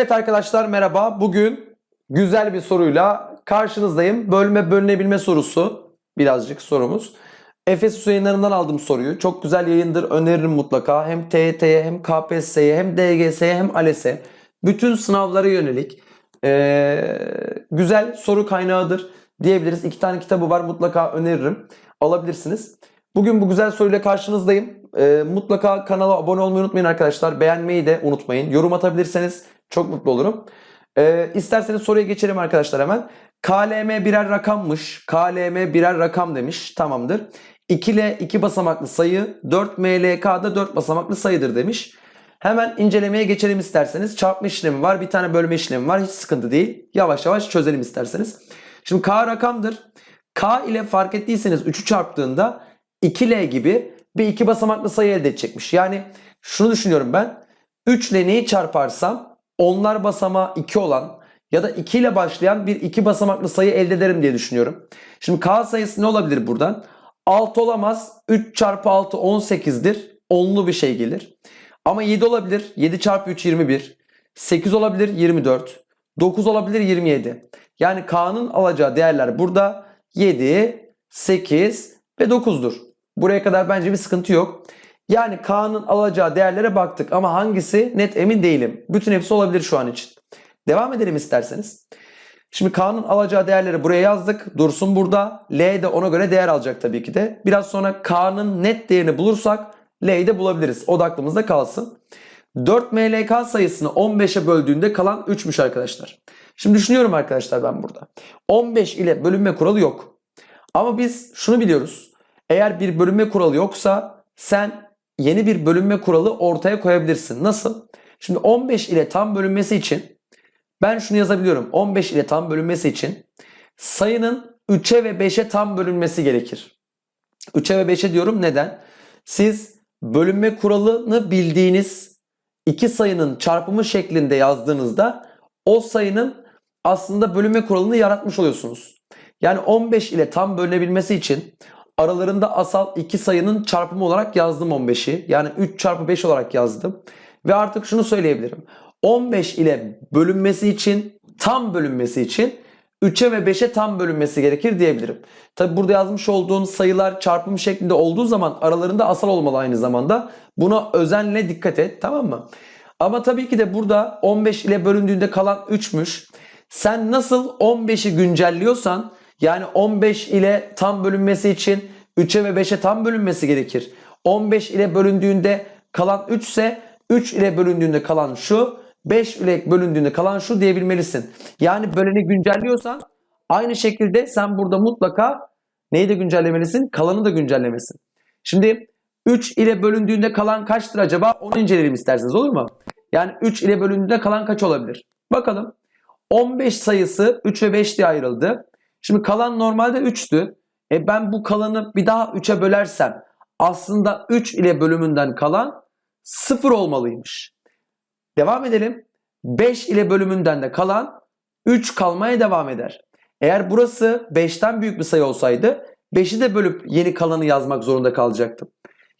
Evet arkadaşlar merhaba. Bugün güzel bir soruyla karşınızdayım. Bölme bölünebilme sorusu birazcık sorumuz. Efesus yayınlarından aldım soruyu. Çok güzel yayındır. Öneririm mutlaka. Hem TYT'ye hem KPSS'ye hem DGS'ye hem ALES'e. Bütün sınavlara yönelik ee, güzel soru kaynağıdır diyebiliriz. İki tane kitabı var. Mutlaka öneririm. Alabilirsiniz. Bugün bu güzel soruyla karşınızdayım. Ee, mutlaka kanala abone olmayı unutmayın arkadaşlar. Beğenmeyi de unutmayın. Yorum atabilirseniz çok mutlu olurum. Ee, isterseniz soruya geçelim arkadaşlar hemen. KLM birer rakammış. KLM birer rakam demiş. Tamamdır. 2 ile 2 basamaklı sayı 4 MLK da 4 basamaklı sayıdır demiş. Hemen incelemeye geçelim isterseniz. Çarpma işlemi var. Bir tane bölme işlemi var. Hiç sıkıntı değil. Yavaş yavaş çözelim isterseniz. Şimdi K rakamdır. K ile fark ettiyseniz 3'ü çarptığında 2L gibi bir iki basamaklı sayı elde edecekmiş. Yani şunu düşünüyorum ben. 3 ile neyi çarparsam onlar basamağı 2 olan ya da 2 ile başlayan bir iki basamaklı sayı elde ederim diye düşünüyorum. Şimdi K sayısı ne olabilir buradan? 6 olamaz. 3 çarpı 6 18'dir. Onlu bir şey gelir. Ama 7 olabilir. 7 çarpı 3 21. 8 olabilir 24. 9 olabilir 27. Yani K'nın alacağı değerler burada 7, 8 ve 9'dur. Buraya kadar bence bir sıkıntı yok. Yani K'nın alacağı değerlere baktık ama hangisi net emin değilim. Bütün hepsi olabilir şu an için. Devam edelim isterseniz. Şimdi K'nın alacağı değerleri buraya yazdık. Dursun burada. L de ona göre değer alacak tabii ki de. Biraz sonra K'nın net değerini bulursak L'yi de bulabiliriz. O da aklımızda kalsın. 4 MLK sayısını 15'e böldüğünde kalan 3'müş arkadaşlar. Şimdi düşünüyorum arkadaşlar ben burada. 15 ile bölünme kuralı yok. Ama biz şunu biliyoruz. Eğer bir bölünme kuralı yoksa sen yeni bir bölünme kuralı ortaya koyabilirsin. Nasıl? Şimdi 15 ile tam bölünmesi için ben şunu yazabiliyorum. 15 ile tam bölünmesi için sayının 3'e ve 5'e tam bölünmesi gerekir. 3'e ve 5'e diyorum neden? Siz bölünme kuralını bildiğiniz iki sayının çarpımı şeklinde yazdığınızda o sayının aslında bölünme kuralını yaratmış oluyorsunuz. Yani 15 ile tam bölünebilmesi için aralarında asal iki sayının çarpımı olarak yazdım 15'i. Yani 3 çarpı 5 olarak yazdım. Ve artık şunu söyleyebilirim. 15 ile bölünmesi için, tam bölünmesi için 3'e ve 5'e tam bölünmesi gerekir diyebilirim. Tabi burada yazmış olduğun sayılar çarpım şeklinde olduğu zaman aralarında asal olmalı aynı zamanda. Buna özenle dikkat et tamam mı? Ama tabii ki de burada 15 ile bölündüğünde kalan 3'müş. Sen nasıl 15'i güncelliyorsan yani 15 ile tam bölünmesi için 3'e ve 5'e tam bölünmesi gerekir. 15 ile bölündüğünde kalan 3 ise 3 ile bölündüğünde kalan şu, 5 ile bölündüğünde kalan şu diyebilmelisin. Yani böleni güncelliyorsan aynı şekilde sen burada mutlaka neyi de güncellemelisin? Kalanı da güncellemesin. Şimdi 3 ile bölündüğünde kalan kaçtır acaba? Onu inceleyelim isterseniz olur mu? Yani 3 ile bölündüğünde kalan kaç olabilir? Bakalım. 15 sayısı 3 ve 5 diye ayrıldı. Şimdi kalan normalde 3'tü. E ben bu kalanı bir daha 3'e bölersem aslında 3 ile bölümünden kalan 0 olmalıymış. Devam edelim. 5 ile bölümünden de kalan 3 kalmaya devam eder. Eğer burası 5'ten büyük bir sayı olsaydı 5'i de bölüp yeni kalanı yazmak zorunda kalacaktım.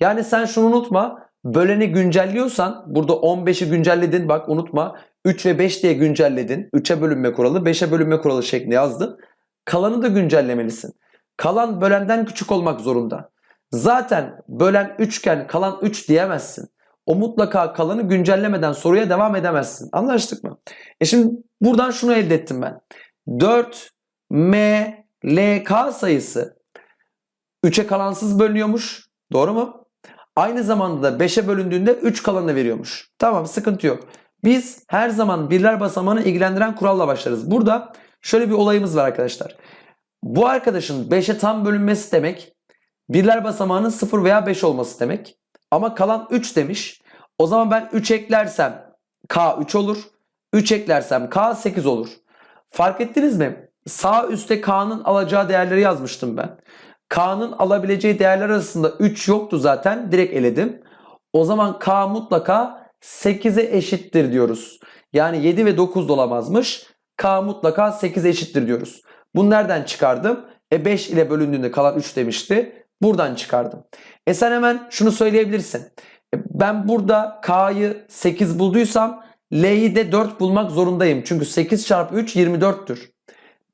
Yani sen şunu unutma. Böleni güncelliyorsan burada 15'i güncelledin bak unutma. 3 ve 5 diye güncelledin. 3'e bölünme kuralı 5'e bölünme kuralı şeklinde yazdın. Kalanı da güncellemelisin. Kalan bölenden küçük olmak zorunda. Zaten bölen 3 iken kalan 3 diyemezsin. O mutlaka kalanı güncellemeden soruya devam edemezsin. Anlaştık mı? E şimdi buradan şunu elde ettim ben. 4 M L K sayısı 3'e kalansız bölünüyormuş. Doğru mu? Aynı zamanda da 5'e bölündüğünde 3 kalanı veriyormuş. Tamam sıkıntı yok. Biz her zaman birler basamağını ilgilendiren kuralla başlarız. Burada şöyle bir olayımız var arkadaşlar. Bu arkadaşın 5'e tam bölünmesi demek birler basamağının 0 veya 5 olması demek. Ama kalan 3 demiş. O zaman ben 3 eklersem K 3 olur. 3 eklersem K 8 olur. Fark ettiniz mi? Sağ üstte K'nın alacağı değerleri yazmıştım ben. K'nın alabileceği değerler arasında 3 yoktu zaten. Direkt eledim. O zaman K mutlaka 8'e eşittir diyoruz. Yani 7 ve 9 da olamazmış. K mutlaka 8'e eşittir diyoruz. Bunu nereden çıkardım? E 5 ile bölündüğünde kalan 3 demişti. Buradan çıkardım. E sen hemen şunu söyleyebilirsin. E ben burada K'yı 8 bulduysam L'yi de 4 bulmak zorundayım. Çünkü 8 çarpı 3 24'tür.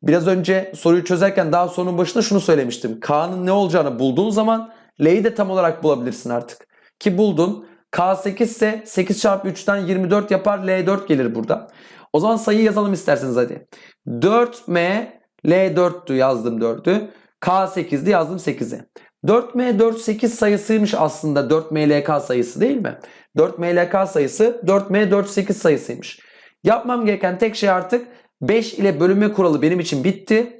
Biraz önce soruyu çözerken daha sorunun başında şunu söylemiştim. K'nın ne olacağını bulduğun zaman L'yi de tam olarak bulabilirsin artık. Ki buldun. K 8 ise 8 çarpı 3'ten 24 yapar. L 4 gelir burada. O zaman sayıyı yazalım isterseniz hadi. 4M L 4'tü yazdım 4'ü. K 8'di yazdım 8'i. 4M 4 8 sayısıymış aslında 4MLK sayısı değil mi? 4MLK sayısı 4M 4 8 sayısıymış. Yapmam gereken tek şey artık 5 ile bölünme kuralı benim için bitti.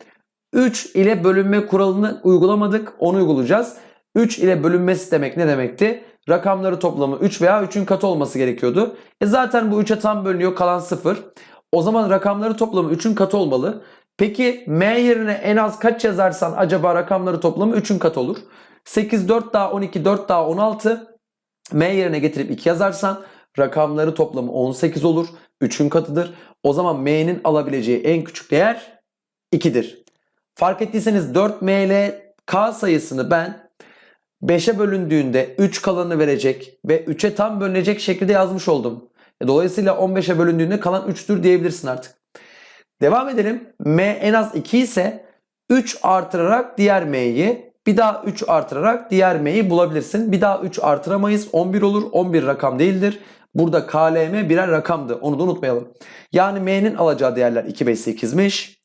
3 ile bölünme kuralını uygulamadık. Onu uygulayacağız. 3 ile bölünmesi demek ne demekti? Rakamları toplamı 3 veya 3'ün katı olması gerekiyordu. E zaten bu 3'e tam bölünüyor kalan 0. O zaman rakamları toplamı 3'ün katı olmalı. Peki M yerine en az kaç yazarsan acaba rakamları toplamı 3'ün katı olur. 8, 4 daha 12, 4 daha 16. M yerine getirip 2 yazarsan rakamları toplamı 18 olur. 3'ün katıdır. O zaman M'nin alabileceği en küçük değer 2'dir. Fark ettiyseniz 4M K sayısını ben 5'e bölündüğünde 3 kalanı verecek ve 3'e tam bölünecek şekilde yazmış oldum. E, Dolayısıyla 15'e bölündüğünde kalan 3'tür diyebilirsin artık. Devam edelim. M en az 2 ise 3 artırarak diğer M'yi bir daha 3 artırarak diğer M'yi bulabilirsin. Bir daha 3 artıramayız. 11 olur. 11 rakam değildir. Burada KLM birer rakamdı. Onu da unutmayalım. Yani M'nin alacağı değerler 2 ve 8'miş.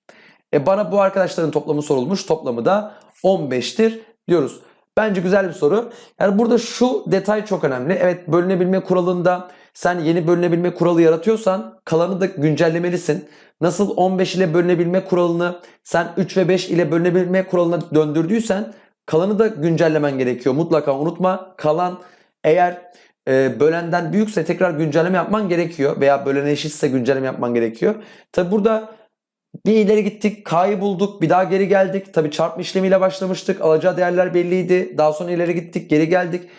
E bana bu arkadaşların toplamı sorulmuş. Toplamı da 15'tir diyoruz. Bence güzel bir soru. Yani burada şu detay çok önemli. Evet bölünebilme kuralında sen yeni bölünebilme kuralı yaratıyorsan kalanı da güncellemelisin. Nasıl 15 ile bölünebilme kuralını sen 3 ve 5 ile bölünebilme kuralına döndürdüysen kalanı da güncellemen gerekiyor. Mutlaka unutma. Kalan eğer e, bölenden büyükse tekrar güncelleme yapman gerekiyor. Veya bölene eşitse güncelleme yapman gerekiyor. Tabi burada bir ileri gittik, K'yı bulduk, bir daha geri geldik. Tabi çarpma işlemiyle başlamıştık. Alacağı değerler belliydi. Daha sonra ileri gittik, geri geldik.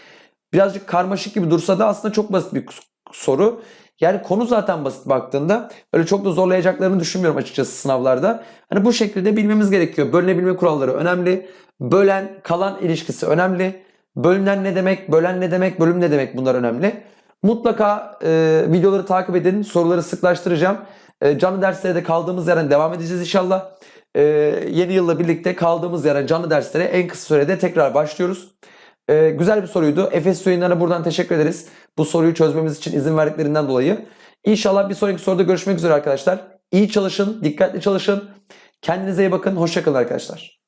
Birazcık karmaşık gibi dursa da aslında çok basit bir soru. Yani konu zaten basit baktığında öyle çok da zorlayacaklarını düşünmüyorum açıkçası sınavlarda. Hani bu şekilde bilmemiz gerekiyor. Bölünebilme kuralları önemli. Bölen kalan ilişkisi önemli. Bölünen ne demek, bölen ne demek, bölüm ne demek bunlar önemli. Mutlaka e, videoları takip edin. Soruları sıklaştıracağım. E, canlı derslere de kaldığımız yerden devam edeceğiz inşallah. E, yeni yılla birlikte kaldığımız yerden canlı derslere en kısa sürede tekrar başlıyoruz. E, güzel bir soruydu. Efes yayınlarına buradan teşekkür ederiz. Bu soruyu çözmemiz için izin verdiklerinden dolayı. İnşallah bir sonraki soruda görüşmek üzere arkadaşlar. İyi çalışın, dikkatli çalışın. Kendinize iyi bakın. Hoşçakalın arkadaşlar.